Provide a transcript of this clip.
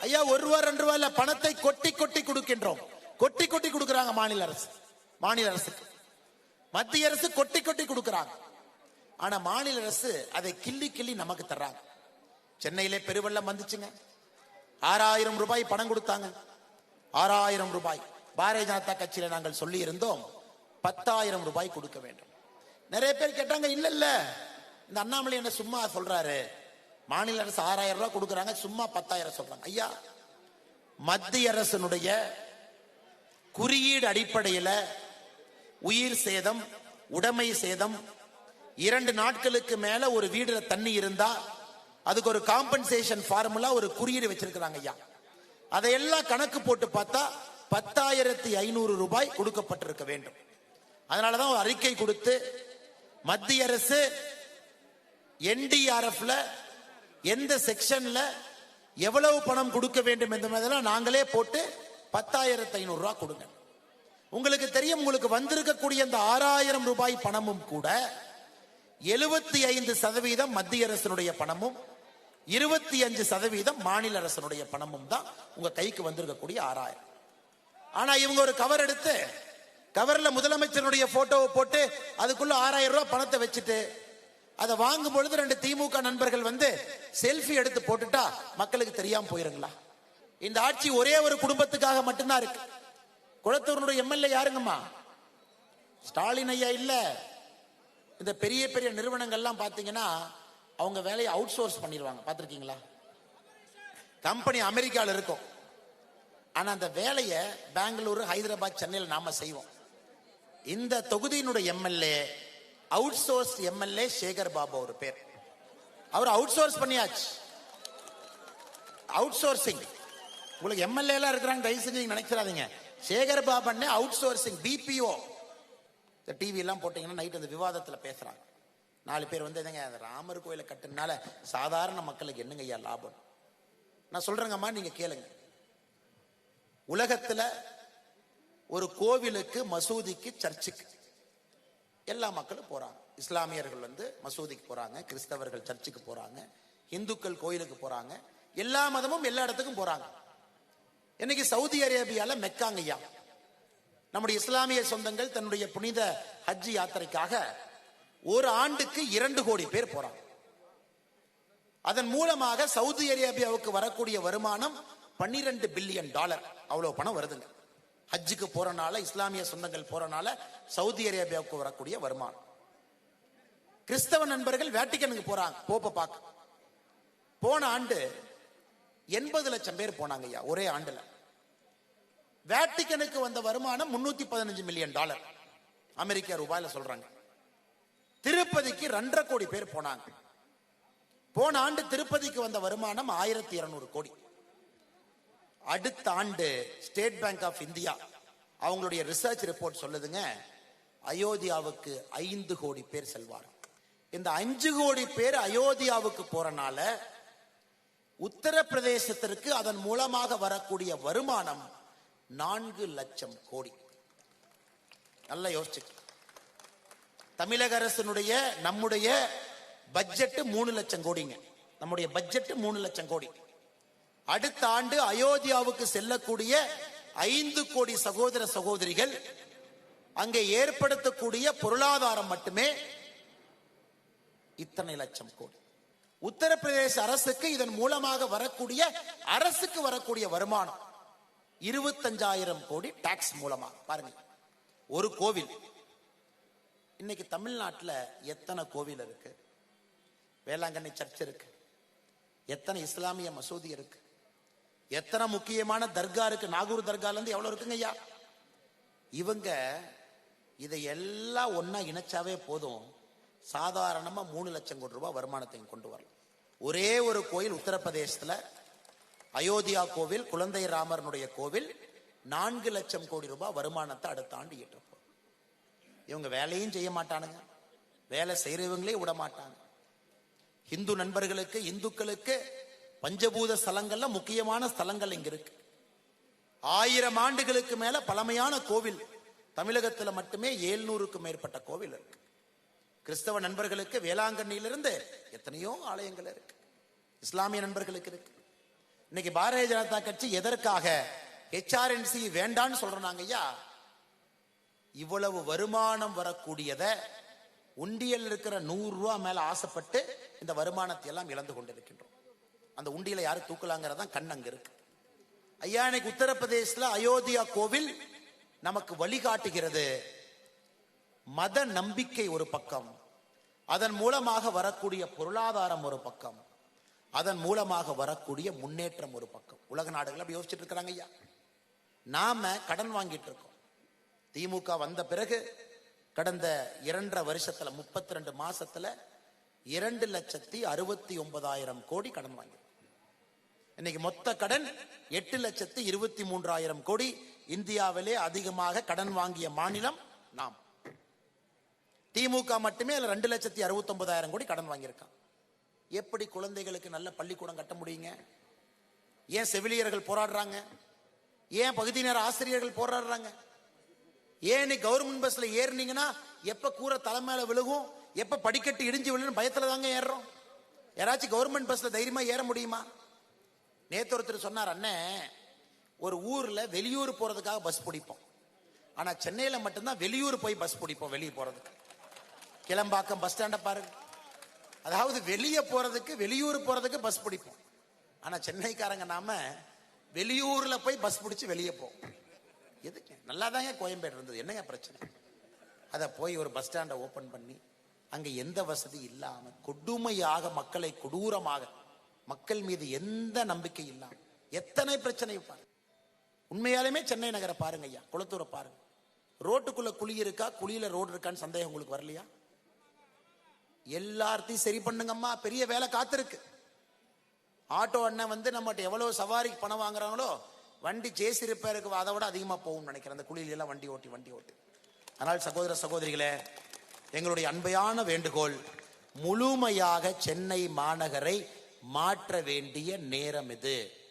ஐயா ஒரு ரூபா ரெண்டு ரூபா இல்ல பணத்தை கொட்டி கொட்டி கொடுக்கின்றோம். கொட்டி கொட்டி கொடுக்கறாங்க மாநில அரசு. மாநில அரசுக்கு. மத்திய அரசு கொட்டி கொட்டி கொடுக்கறாங்க. ஆனா மாநில அரசு அதை கிள்ளி கிள்ளி நமக்கு தர்றாங்க. சென்னையிலே பெருவெள்ளம் வந்துச்சுங்க. ஆறாயிரம் ரூபாய் பணம் கொடுத்தாங்க. ஆறாயிரம் ரூபாய். பாரதிய ஜனதா கட்சியில நாங்கள் சொல்லி இருந்தோம் பத்தாயிரம் ரூபாய் கொடுக்க வேண்டும். நிறைய பேர் கேட்டாங்க இல்ல இல்ல. இந்த அண்ணாமலை என்ன சும்மா சொல்றாரு? மாநில அரசு ஆறாயிரம் ரூபாய் கொடுக்குறாங்க சும்மா பத்தாயிரம் சொல்றாங்க. ஐயா மத்திய அரசினுடைய குறியீடு அடிப்படையில் உயிர் சேதம் உடைமை சேதம் இரண்டு நாட்களுக்கு மேல ஒரு வீடுல தண்ணி இருந்தா அதுக்கு ஒரு காம்பன்சேஷன் ஃபார்முலா ஒரு குறியீடு வச்சிருக்கிறாங்க ஐயா. அதையெல்லாம் கணக்கு போட்டு பார்த்தா பத்தாயிரத்தி ஐநூறு ரூபாய் கொடுக்கப்பட்டிருக்க வேண்டும். அதனாலதான் ஒரு அறிக்கை கொடுத்து மத்திய அரசு என்டிஆர்எஃப்ல எந்த செக்ஷன்ல எவ்வளவு பணம் கொடுக்க வேண்டும் என்பதெல்லாம் நாங்களே போட்டு பத்தாயிரத்து ஐநூறு ரூபா கொடுங்க. உங்களுக்கு தெரியும் உங்களுக்கு வந்திருக்கக்கூடிய இந்த ஆறாயிரம் ரூபாய் பணமும் கூட எழுபத்தி ஐந்து சதவீதம் மத்திய அரசினுடைய பணமும் இருபத்தி அஞ்சு சதவீதம் மாநில அரசினுடைய பணமும் தான் உங்க கைக்கு வந்திருக்கக்கூடிய ஆறாயிரம். ஆனா இவங்க ஒரு கவர் எடுத்து கவர்ல முதலமைச்சருடைய போட்டோவை போட்டு அதுக்குள்ள ஆறாயிரம் ரூபாய் பணத்தை வச்சுட்டு அதை வாங்கும் பொழுது ரெண்டு திமுக நண்பர்கள் வந்து செல்ஃபி எடுத்து போட்டுட்டா மக்களுக்கு தெரியாம போயிருங்களா? இந்த ஆட்சி ஒரே ஒரு குடும்பத்துக்காக மட்டும்தான் இருக்கு. குளத்தூருடைய எம்எல்ஏ யாருங்கம்மா? ஸ்டாலின் ஐயா இல்ல. இந்த பெரிய பெரிய நிறுவனங்கள்லாம் பாத்தீங்கன்னா அவங்க வேலையை அவுட் சோர்ஸ் பண்ணிடுவாங்க பார்த்துருக்கீங்களா? கம்பெனி அமெரிக்காவில் இருக்கும். ஆனா அந்த வேலையை பெங்களூரு ஹைதராபாத் சென்னையில் நாம செய்வோம். இந்த தொகுதியினுடைய MLA outsource MLA Sekar Babu ஒரு பேர். அவர் அவுட் சோர்ஸ் பண்ணியாச்சு அவுட் சோர்சிங் உங்களுக்கு எம்எல்ஏ எல்லாம் இருக்கிறாங்க தயவு செஞ்சு நீங்கள் நினைச்சிடாதீங்க சேகர் பாபண்ணே அவுட் சோர்சிங் பிபிஓ இந்த டிவி எல்லாம் போட்டீங்கன்னா நைட் அந்த விவாதத்தில் பேசுறாங்க. நாலு பேர் வந்து என்னங்க அந்த ராமர் கோயிலை கட்டுனால சாதாரண மக்களுக்கு என்னங்க ஐயா லாபம்? நான் சொல்றேங்கம்மா நீங்க கேளுங்க. உலகத்துல ஒரு கோவிலுக்கு மசூதிக்கு சர்ச்சுக்கு எல்லா மக்களும் போறாங்க. இஸ்லாமியர்கள் வந்து மசூதிக்கு போறாங்க கிறிஸ்தவர்கள் சர்ச்சுக்கு போறாங்க இந்துக்கள் கோயிலுக்கு போறாங்க எல்லா மதமும் எல்லா இடத்துக்கும் போறாங்க. இன்னைக்கு சவுதி அரேபியால மெக்காங்கய்யா நம்முடைய இஸ்லாமிய சொந்தங்கள் தன்னுடைய புனித ஹஜ் யாத்திரைக்காக ஒரு ஆண்டுக்கு இரண்டு கோடி பேர் போறாங்க. அதன் மூலமாக சவுதி அரேபியாவுக்கு வரக்கூடிய வருமானம் பன்னிரண்டு பில்லியன் டாலர். அவ்வளவு பணம் வருதுங்க. ஹஜ்ஜுக்கு போறனால இஸ்லாமிய சொந்தங்கள் போறனால சவுதி அரேபியாவுக்கு வரக்கூடிய வருமானம். கிறிஸ்தவ நண்பர்கள் வேட்டிக்கனுக்கு போறாங்க போப்ப பார்க்க போன ஆண்டு எண்பது லட்சம் பேர் போனாங்க ஐயா ஒரே ஆண்டுல. வேட்டிக்கனுக்கு வந்த வருமானம் முன்னூத்தி பதினஞ்சு மில்லியன் டாலர். அமெரிக்க ரூபாயில சொல்றாங்க. திருப்பதிக்கு ரெண்டரை கோடி பேர் போனாங்க. போன ஆண்டு திருப்பதிக்கு வந்த வருமானம் ஆயிரத்தி இருநூறு கோடி. அடுத்த ஆண்டு ஸ்டேட் பேங்க் ஆஃப் இந்தியா அவங்களுடைய ரிசர்ச் ரிப்போர்ட் சொல்லுதுங்க அயோத்தியாவுக்கு ஐந்து கோடி பேர் செல்வார். இந்த அஞ்சு கோடி பேர் அயோத்தியாவுக்கு போறனால உத்தரப்பிரதேசத்திற்கு அதன் மூலமாக வரக்கூடிய வருமானம் நான்கு லட்சம் கோடி. நல்லா யோசிச்சு. தமிழக அரசினுடைய நம்முடைய பட்ஜெட் மூணு லட்சம் கோடிங்க. நம்முடைய பட்ஜெட் மூணு லட்சம் கோடி. அடுத்த ஆண்டு அயோத்தியாவுக்கு செல்லக்கூடிய ஐந்து கோடி சகோதர சகோதரிகள் அங்கே ஏற்படுத்தக்கூடிய பொருளாதாரம் மட்டுமே இத்தனை லட்சம் கோடி. உத்தரப்பிரதேச அரசுக்கு இதன் மூலமாக வரக்கூடிய அரசுக்கு வரக்கூடிய வருமானம் இருபத்தஞ்சாயிரம் கோடி டாக்ஸ் மூலமா. பாருங்க. ஒரு கோவில். இன்னைக்கு தமிழ்நாட்டில் எத்தனை கோவில் இருக்கு? வேளாங்கண்ணி சர்ச் இருக்கு. எத்தனை இஸ்லாமிய மசூதி இருக்கு? எத்தனை முக்கியமான தர்கா இருக்கு? நாகூர் தர்கால இருந்து எவ்வளவு இருக்குங்க ஐயா? இவங்க இதை எல்லாம் ஒன்னா இணைச்சாவே போதும். சாதாரணமா மூணு லட்சம் கோடி ரூபாய் வருமானத்தையும் கொண்டு வரலாம். ஒரே ஒரு கோயில் உத்தரப்பிரதேசத்துல அயோத்தியா கோவில் குழந்தை ராமரனுடைய கோவில் நான்கு லட்சம் கோடி ரூபாய் வருமானத்தை அடுத்த ஆண்டு ஈட்டப்போம் இவங்க வேலையும் செய்ய மாட்டானுங்க. வேலை செய்யறவங்களே விட மாட்டாங்க. இந்து நண்பர்களுக்கு இந்துக்களுக்கு பஞ்சபூத ஸ்தலங்கள்ல முக்கியமான ஸ்தலங்கள் இங்க இருக்கு. ஆயிரம் ஆண்டுகளுக்கு மேல பழமையான கோவில். தமிழகத்துல மட்டுமே ஏழ்நூறுக்கும் மேற்பட்ட கோவில் இருக்கு. கிறிஸ்தவ நண்பர்களுக்கு வேளாங்கண்ணியிலிருந்து எத்தனையோ ஆலயங்கள் இருக்கு. இஸ்லாமிய நண்பர்களுக்கு இருக்கு. இன்னைக்கு பாரதிய ஜனதா கட்சி எதற்காக ஹெச்ஆர்என்சி வேண்டான்னு சொல்றாங்க ஐயா? இவ்வளவு வருமானம் வரக்கூடியத உண்டியல் இருக்கிற நூறு ரூபா மேல ஆசைப்பட்டு இந்த வருமானத்தை எல்லாம் இழந்து கொண்டிருக்கின்றன அந்த உண்டியில யாரு தூக்கலாங்கிறதான் கண் அங்க இருக்கு. ஐயா இன்னைக்கு உத்தரப்பிரதேசத்துல அயோத்தியா கோவில் நமக்கு வழிகாட்டுகிறது. மத நம்பிக்கை ஒரு பக்கம். அதன் மூலமாக வரக்கூடிய பொருளாதாரம் ஒரு பக்கம். அதன் மூலமாக வரக்கூடிய முன்னேற்றம் ஒரு பக்கம். உலக நாடுகள் அப்படி யோசிச்சுட்டு இருக்கிறாங்க ஐயா. நாம கடன் வாங்கிட்டு இருக்கோம். திமுக வந்த பிறகு கடந்த இரண்டரை வருஷத்துல முப்பத்தி ரெண்டு மாசத்துல இரண்டு லட்சத்தி அறுபத்தி ஒன்பதாயிரம் கோடி கடன் வாங்கி இன்னைக்கு மொத்த கடன் எட்டு லட்சத்து இருபத்தி மூன்றாயிரம் கோடி. இந்தியாவிலே அதிகமாக கடன் வாங்கிய மாநிலம் நாம். திமுக மட்டுமே அதில் ரெண்டு லட்சத்தி அறுபத்தி ஒன்பதாயிரம் கோடி கடன் வாங்கியிருக்கான். எப்படி குழந்தைகளுக்கு நல்ல பள்ளிக்கூடம் கட்ட முடியுங்க? ஏன் செவிலியர்கள் போராடுறாங்க? ஏன் பகுதி நேர ஆசிரியர்கள் போராடுறாங்க? ஏன் கவர்மெண்ட் பஸ்ல ஏறினீங்கன்னா எப்ப கூரை தலை விழுகும்? எப்ப படிக்கட்டு இடிஞ்சு விழுன்னு பயத்துல தாங்க ஏறுறோம். யாராச்சும் கவர்மெண்ட் பஸ்ல தைரியமா ஏற முடியுமா? நேற்று ஒருத்தர் சொன்னார் அண்ணன் ஒரு ஊர்ல வெளியூர் போறதுக்காக பஸ் பிடிப்போம். ஆனா சென்னையில மட்டும்தான் வெளியூர் போய் பஸ் பிடிப்போம் வெளியே போறதுக்கு. கிளம்பாக்கம் பஸ் ஸ்டாண்ட பாருங்க. அதாவது வெளியே போறதுக்கு வெளியூர் போறதுக்கு பஸ் பிடிப்போம். ஆனா சென்னைக்காரங்க நாம வெளியூர்ல போய் பஸ் பிடிச்சி வெளியே போவோம் எதுக்கு? நல்லா தாங்க கோயம்பேடு இருந்தது. என்னங்க பிரச்சனை? அதை போய் ஒரு பஸ் ஸ்டாண்டை ஓபன் பண்ணி அங்க எந்த வசதி இல்லாம கொடுமையாக மக்களை கொடூரமாக மக்கள் மீது எந்த நம்பிக்கை இல்லாம எத்தனை பிரச்சனை பாருங்க உண்மையாலுமே சென்னை நகரை பாருங்க ஐயா குளத்தூரை பாருங்க. ரோட்டுக்குள்ள குழி இருக்கா குழியில ரோடு இருக்கான்னு சந்தேகம் உங்களுக்கு வரலையா? எல்லாத்தையும் சரி பண்ணுங்கம்மா பெரிய வேலை காத்திருக்கு. ஆட்டோ அண்ணன் வந்து நம்மகிட்ட எவ்வளவு சவாரிக்கு பணம் வாங்குறாங்களோ வண்டி ஜேசி ரிப்பேருக்கு அதை விட அதிகமா போகும்னு நினைக்கிறேன். அந்த குழியில வண்டி ஓட்டி வண்டி ஓட்டி. அதனால் சகோதர சகோதரிகளே எங்களுடைய அன்பையான வேண்டுகோள் முழுமையாக சென்னை மாநகரை மாற்ற வேண்டிய நேரம் இது.